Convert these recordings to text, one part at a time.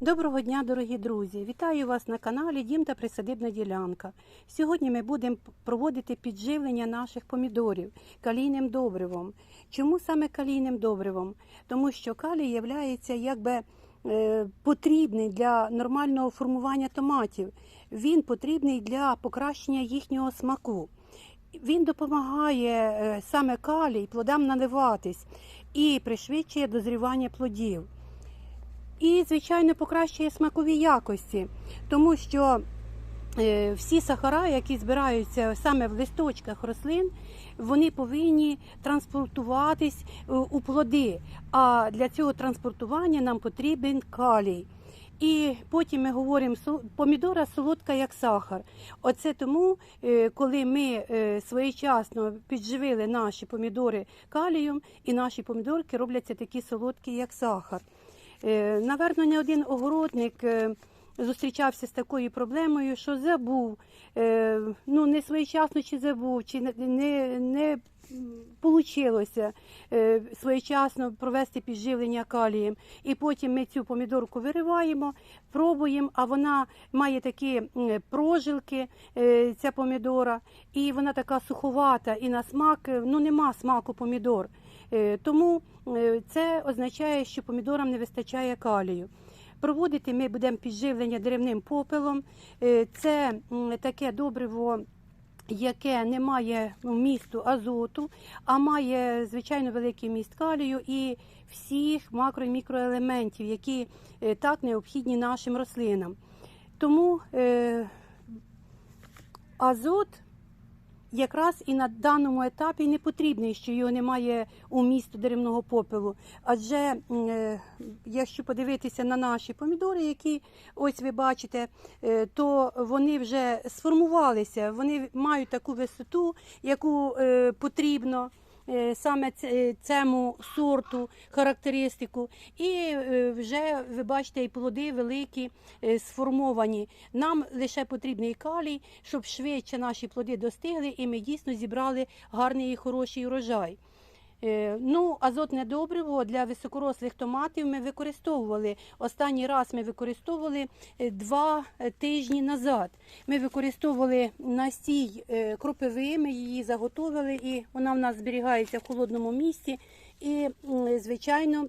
Доброго дня, дорогі друзі! Вітаю вас на каналі Дім та Присадибна ділянка. Сьогодні ми будемо проводити підживлення наших помідорів калійним добривом. Чому саме калійним добривом? Тому що калій є якби е, потрібний для нормального формування томатів. Він потрібний для покращення їхнього смаку. Він допомагає е, саме калій плодам наливатись і пришвидшує дозрівання плодів. І, звичайно, покращує смакові якості, тому що е, всі сахара, які збираються саме в листочках рослин, вони повинні транспортуватись е, у плоди. А для цього транспортування нам потрібен калій. І потім ми говоримо, «Сол- помідора солодка як сахар. Оце тому, е, коли ми своєчасно підживили наші помідори калієм, і наші помідорки робляться такі солодкі, як сахар. Е, Наверно, не один огородник е, зустрічався з такою проблемою, що забув, е, ну не своєчасно чи забув, чи не, не, получилося своєчасно провести підживлення калієм. І потім ми цю помідорку вириваємо, пробуємо, а вона має такі прожилки, ця помідора, і вона така суховата, і на смак, ну нема смаку помідор. Е, Тому е, це означає, що помідорам не вистачає калію. Проводити ми будемо підживлення деревним попелом. Е, Це таке добриво, яке не має вмісту азоту, а має звичайно великий міст калію і всіх макро і мікроелементів, які так необхідні нашим рослинам. Тому азот якраз і на даному етапі не потрібний, що його немає у місту деревного попелу. Адже е, якщо подивитися на наші помідори, які ось ви бачите, е, то вони вже сформувалися, вони мають таку висоту, яку е, потрібно. Е, Саме е, цьому сорту характеристику, і е, вже ви бачите, і плоди великі сформовані. Нам лише потрібний калій, щоб швидше наші плоди достигли, і ми дійсно зібрали гарний і хороший урожай. Е, Ну, азотне добриво для високорослих томатів ми використовували. Останній раз ми використовували е, два е, тижні назад. Ми використовували настій кропиви, ми її заготовили, і вона в нас зберігається в холодному місці. І, звичайно,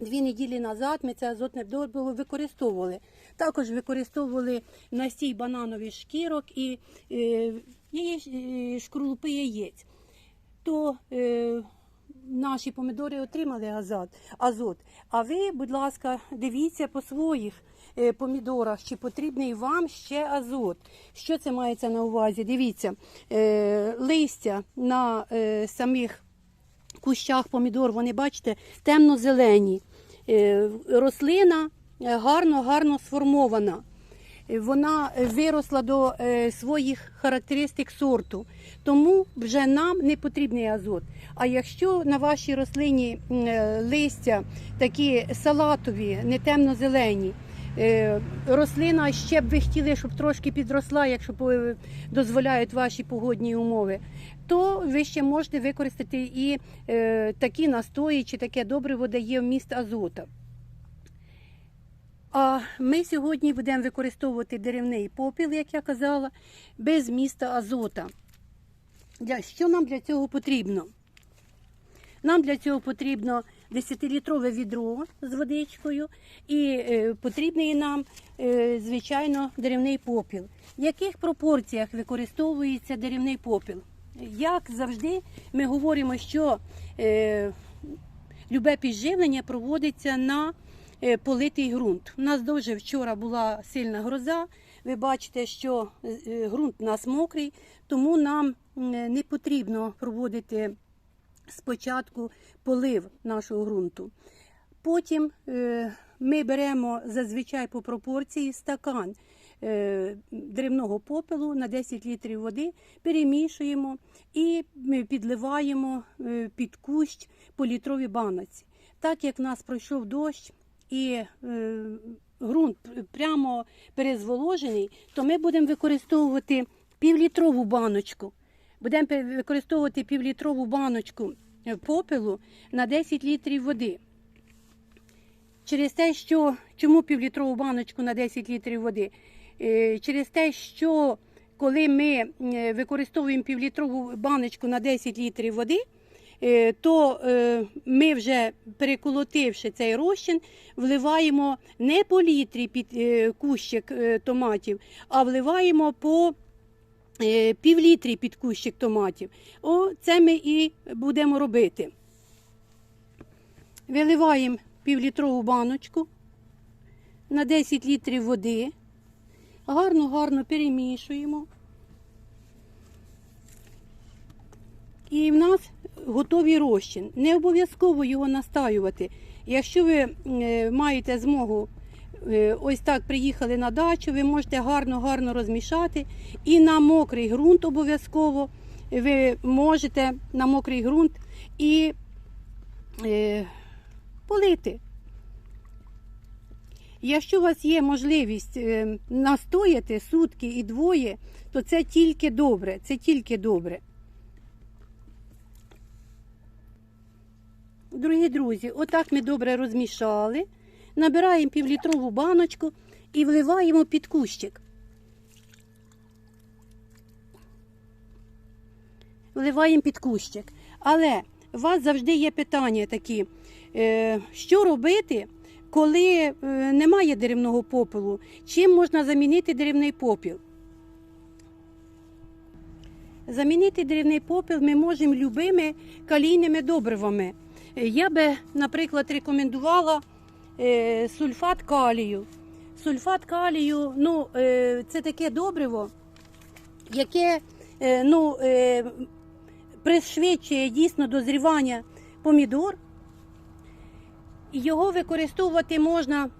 Дві неділі назад ми це азотне добриво використовували. Також використовували настій бананових шкірок і е, яєць. То наші помідори отримали азот, азот. А ви, будь ласка, дивіться по своїх е, помідорах, чи потрібний вам ще азот. Що це мається на увазі? Дивіться, е, листя на е, самих кущах помідор, вони бачите, темно-зелені. Рослина гарно-гарно сформована. Вона е, виросла до е, своїх характеристик сорту, тому вже нам не потрібний азот. А якщо на вашій рослині е, листя такі салатові, не темно-зелені, рослина ще б ви хотіли, щоб трошки підросла, якщо дозволяють ваші погодні умови, то ви ще можете використати і такі настої чи таке добриво дає вміст азота. А ми сьогодні будемо використовувати деревний попіл, як я казала, без міста азота. Що нам для цього потрібно? Нам для цього потрібно 10-літрове відро з водичкою і е, потрібний нам, е, звичайно, деревний попіл. В яких пропорціях використовується деревний попіл? Як завжди, ми говоримо, що е, любе підживлення проводиться на политий ґрунт. У нас дуже вчора була сильна гроза. Ви бачите, що е, е, ґрунт у нас мокрий, тому нам не потрібно проводити спочатку полив нашого ґрунту. Потім е, ми беремо зазвичай по пропорції стакан е, древного попелу на 10 літрів води, перемішуємо і підливаємо е, під кущ по літровій баноці. Так як в нас пройшов дощ і е, ґрунт прямо перезволожений, то ми будемо використовувати півлітрову баночку. Будемо використовувати півлітрову баночку е, попелу на 10 літрів води. через те, що чому півлітрову баночку на 10 літрів води? Е, Через те, що коли ми використовуємо півлітрову баночку на 10 літрів води, то е, ми вже переколотивши цей розчин, вливаємо не по літрі під е, кущик е, томатів, а вливаємо по е, півлітрі під кущик томатів. О, це ми і будемо робити. Виливаємо півлітрову баночку на 10 літрів води. Гарно-гарно перемішуємо. І в нас готовий розчин. Не обов'язково його настаювати. Якщо ви е, маєте змогу е, ось так приїхали на дачу, ви можете гарно-гарно розмішати. І на мокрий ґрунт обов'язково ви можете на мокрий ґрунт і е, полити. Якщо у вас є можливість настояти сутки і двоє, то це тільки добре. Це тільки добре. Дорогі друзі, отак ми добре розмішали. Набираємо півлітрову баночку і вливаємо під кущик. Вливаємо під кущик. Але у вас завжди є питання такі, е, що робити, коли е, немає деревного попелу? Чим можна замінити деревний попіл? Замінити деревний попіл ми можемо любими калійними добривами. Я би, наприклад, рекомендувала е, сульфат калію. Сульфат калію ну, е, це таке добриво, яке е, ну, пришвидшує дійсно дозрівання помідор. Його використовувати можна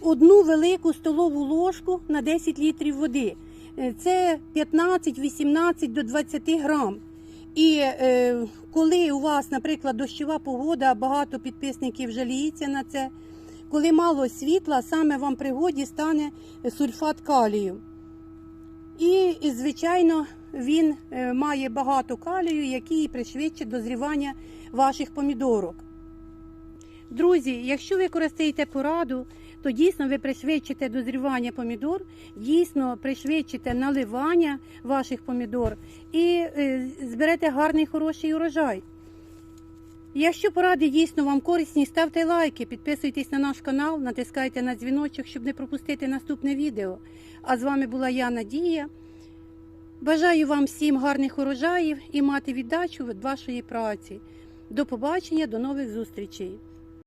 одну велику столову ложку на 10 літрів води. Це 15-18 до 20 грам. І е, коли у вас, наприклад, дощова погода, багато підписників жаліється на це. Коли мало світла, саме вам пригоді стане сульфат калію. І, звичайно, він е, має багато калію, який пришвидшить дозрівання ваших помідорок. Друзі, якщо ви користуєте пораду, то дійсно ви пришвидшите дозрівання помідор, дійсно пришвидшите наливання ваших помідор і е, зберете гарний хороший урожай. Якщо поради дійсно вам корисні, ставте лайки, підписуйтесь на наш канал, натискайте на дзвіночок, щоб не пропустити наступне відео. А з вами була я, Надія. Бажаю вам всім гарних урожаїв і мати віддачу від вашої праці. До побачення, до нових зустрічей!